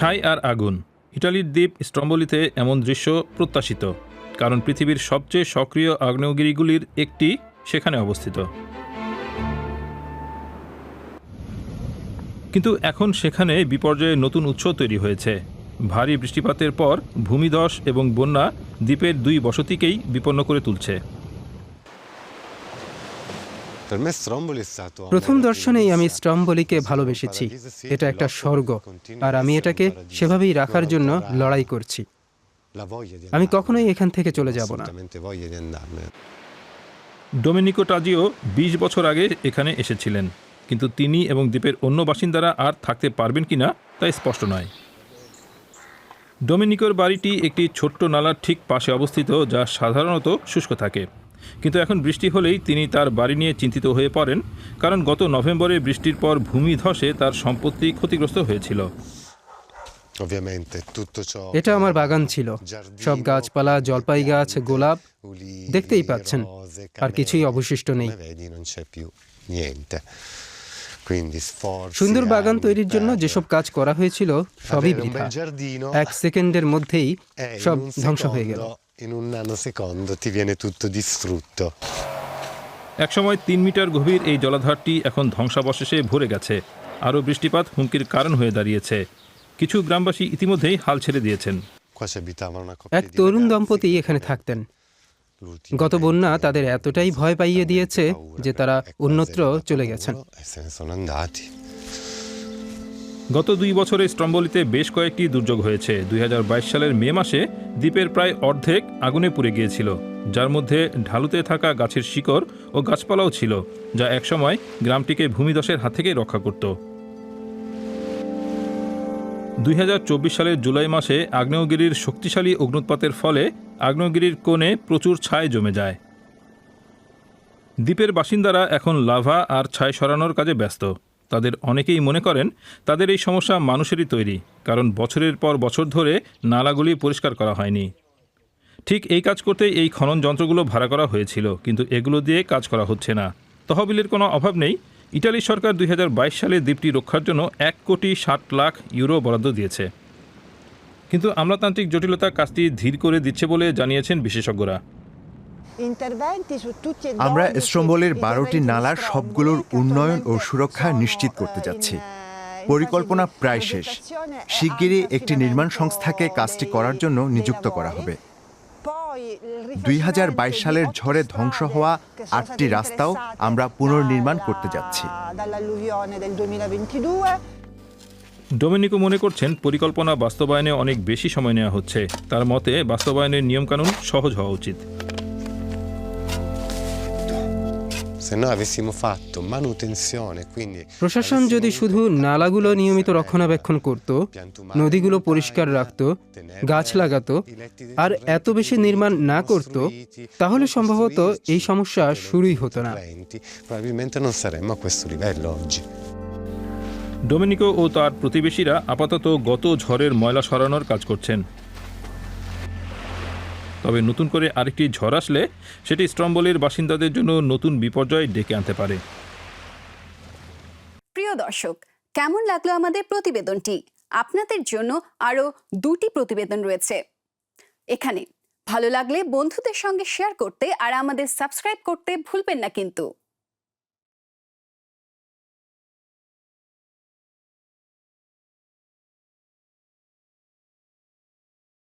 ছাই আর আগুন। ইটালির দ্বীপ স্ট্রম্বলিতে এমন দৃশ্য প্রত্যাশিত, কারণ পৃথিবীর সবচেয়ে সক্রিয় আগ্নেয়গিরিগুলির একটি সেখানে অবস্থিত। কিন্তু এখন সেখানে বিপর্যয়ের নতুন উৎস তৈরি হয়েছে। ভারী বৃষ্টিপাতের পর ভূমিধস এবং বন্যা দ্বীপের দুই বসতিকেই বিপন্ন করে তুলছে। প্রথম দর্শনেই আমি স্ট্রম্বলিকে ভালোবেসেছি। এটা একটা স্বর্গ। আর আমি এটাকে সেভাবেই রাখার জন্য লড়াই করছি। আমি কখনোই এখান থেকে চলে যাব না। ডোমিনিকো টাজিও বিশ বছর আগে এখানে এসেছিলেন। কিন্তু তিনি এবং দ্বীপের অন্য বাসিন্দারা আর থাকতে পারবেন কিনা তাই স্পষ্ট নয়। ডোমিনিকোর বাড়িটি একটি ছোট্ট নালার ঠিক পাশে অবস্থিত যা সাধারণত শুষ্ক থাকে। কিন্তু এখন বৃষ্টি হলেই তিনি তার বাড়ি নিয়ে চিন্তিত হয়ে পড়েন কারণ গত নভেম্বরে বৃষ্টির পর ভূমি ধসে তার সম্পত্তি ক্ষতিগ্রস্ত হয়েছিল। এটা আমার বাগান ছিল। সব গাছপালা জলপাই গাছ গোলাপ দেখতেই পাচ্ছেন আর কিছুই অবশিষ্ট নেই। সুন্দর বাগান তৈরির জন্য যেসব কাজ করা হয়েছিল সবই এক সেকেন্ডের মধ্যেই সব ধ্বংস হয়ে গেল। In un nanosecondo ti viene tutto distrutto. একসময় তিন মিটার গভীর এই জলাধারটি এখন ধ্বংসাবশেষে ভরে গেছে। আরও বৃষ্টিপাত হুমকির কারণ হয়ে দাঁড়িয়েছে। কিছু গ্রামবাসী ইতিমধ্যেই হাল ছেড়ে দিয়েছেন। এক তরুণ. দম্পতি এখানে থাকতেন। গত বন্যা তাদের এতটাই ভয় পাইয়ে দিয়েছে যে তারা quasi অন্যত্র চলে গেছেন। গত দুই বছরে স্ট্রম্বলিতে বেশ কয়েকটি দুর্যোগ হয়েছে। দুই হাজার বাইশ সালের মে মাসে দ্বীপের প্রায় অর্ধেক আগুনে পুড়ে গিয়েছিল, যার মধ্যে ঢালুতে থাকা গাছের শিকড় ও গাছপালাও ছিল, যা একসময় গ্রামটিকে ভূমিধসের হাত থেকে রক্ষা করত। দুই হাজার চব্বিশ সালের জুলাই মাসে আগ্নেয়গিরির শক্তিশালী অগ্নুৎপাতের ফলে আগ্নেয়গিরির কোণে প্রচুর ছাই জমে যায়। দ্বীপের বাসিন্দারা এখন লাভা আর ছাই সরানোর কাজে ব্যস্ত। তাদের অনেকেই মনে করেন তাদের এই সমস্যা মানুষেরই তৈরি, কারণ বছরের পর বছর ধরে নালাগুলি পরিষ্কার করা হয়নি। ঠিক এই কাজ করতে এই খনন যন্ত্রগুলো ভাড়া করা হয়েছিল, কিন্তু এগুলো দিয়ে কাজ করা হচ্ছে না। তহবিলের কোনো অভাব নেই। ইটালি সরকার দুই হাজার বাইশ সালে দ্বীপটি রক্ষার জন্য এক কোটি ষাট লাখ ইউরো বরাদ্দ দিয়েছে। কিন্তু আমলাতান্ত্রিক জটিলতা কাজটি ধীর করে দিচ্ছে বলে জানিয়েছেন বিশেষজ্ঞরা। আমরা স্ট্রম্বলের বারোটি নালার সবগুলোর উন্নয়ন ও সুরক্ষা নিশ্চিত করতে যাচ্ছি। পরিকল্পনা প্রায় শেষ। শিগগিরই একটি নির্মাণ সংস্থাকে কাজটি করার জন্য নিযুক্ত করা হবে। দুই হাজার বাইশ সালের ঝড়ে ধ্বংস হওয়া আটটি রাস্তাও আমরা পুনর্নির্মাণ করতে যাচ্ছি। ডোমিনিকো মনে করছেন পরিকল্পনা বাস্তবায়নে অনেক বেশি সময় নেওয়া হচ্ছে। তার মতে বাস্তবায়নের নিয়মকানুন সহজ হওয়া উচিত। প্রশাসন যদি শুধু নালাগুলো নিয়মিত রক্ষণাবেক্ষণ করত নদীগুলো পরিষ্কার রাখত গাছ লাগাতো আর এত বেশি নির্মাণ না করত তাহলে সম্ভবত এই সমস্যা শুরুই হতো না interventi, probabilmente non saremmo a questo livello oggi. ডোমিনিকো ও তার প্রতিবেশীরা আপাতত গত ঝড়ের ময়লা সরানোর কাজ করছেন তবে নতুন করে আরেকটি ঝড় আসলে সেটি স্ট্রম্বলের বাসিন্দাদের জন্য নতুন বিপর্যয় ডেকে আনতে পারে। প্রিয় দর্শক, কেমন লাগল আমাদের প্রতিবেদনটি? আপনাদের জন্য আরও দুটি প্রতিবেদন রয়েছে। এখানে, ভালো লাগলে বন্ধুদের সঙ্গে শেয়ার করতে আর আমাদের সাবস্ক্রাইব করতে ভুলবেন না কিন্তু।